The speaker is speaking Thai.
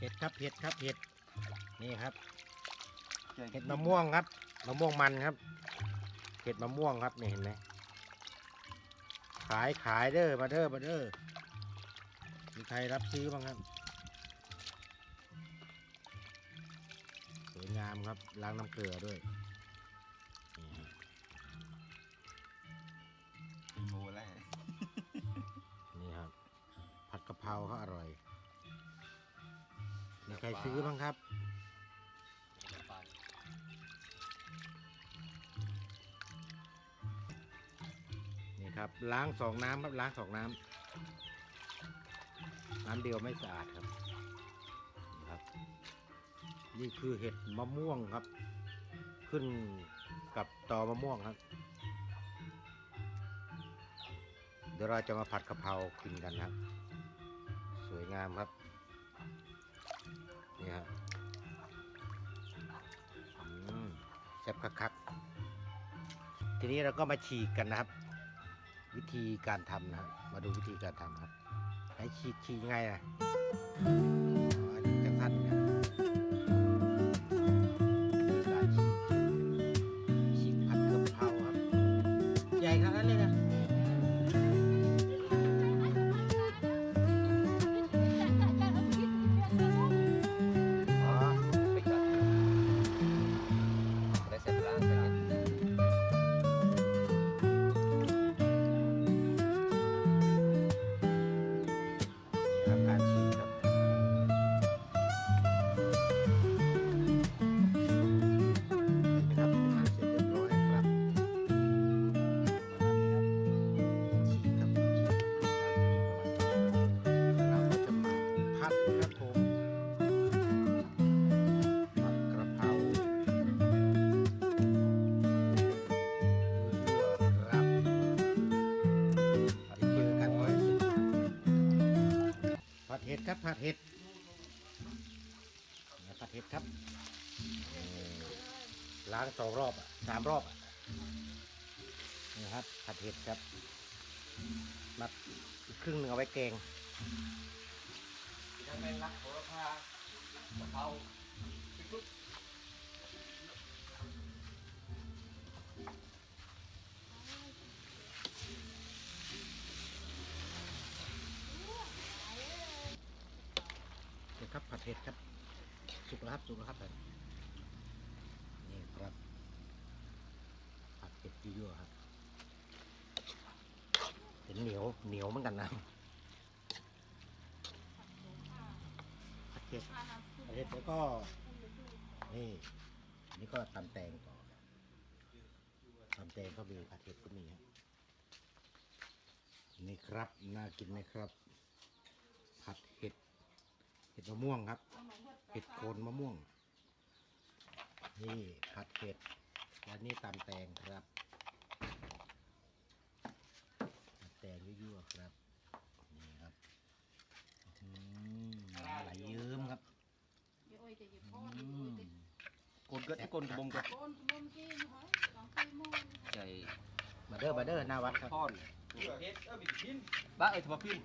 เห็ดครับเห็ดครับเห็ดนี่ครับ เห็ดมะม่วงครับมะม่วงมันครับ เห็ดมะม่วงครับนี่เห็นไหมขายขายเด้อมาเด้อมาเด้อมีใครรับซื้อบ้างครับสวยงามครับล้างน้ำเกลือด้วยนี่ฮะโมแล้วนี่ครับผัดกะเพราเขาอร่อยมี ใครซื้อบ้างครับนี่ครับ ล้างสองน้ำครับล้างสองน้ำน้ำเดียวไม่สะอาดครับนี่ครับ นี่คือเห็ดมะม่วงครับ ขึ้นกับตอมะม่วงครับ เดี๋ยวเราจะมาผัดกะเพรากินกันครับ สวยงามครับ นี่ครับแซ่บคักๆทีนี้เราก็มาฉีกกันนะครับ วิธีการทำนะครับ มาดูวิธีการทำครับไหนฉีกฉีกยังไงอะอันนี้จังสั้นนะการฉีกฉีกผัดกะเพราครับ ใหญ่ขนาดนั้นเลย ครับผัดเห็ดผัดเห็ดครับล้างสองรอบอะสามรอบอะนี่ครับผัดเห็ดครับมาอีกครึ่งหนึ่งเอาไว้แกงยังเป็นรักโหระพากะเพราพริก ครับ ผัดเห็ดครับ สุกแล้วครับสุกแล้วครับนี่ครับ ผัดเห็ดยั่วๆครับ เห็นเหนียวเหนียวเหมือนกันนะผัดเห็ดผัดเห็ดแล้วก็ นี่อันนี่ก็ตำแตงต่อครับตำแตงก็มีผัดเห็ดก็มีครับนี่ครับ น่ากินไหมครับ ดมะม่วงครับเห็ดโคนมะม่วง นี่ผัดเห็ดและนี่ตำแตงครับตำแตงยั่วๆครับ นี่ครับอืมน้ำไหลเยิ้มครับอืมกนก็ที่กนกระบงกับใจมาเด้อมาเด้อหน้าวัดครับพ่อนบ้าเอ้ยทำไมพิน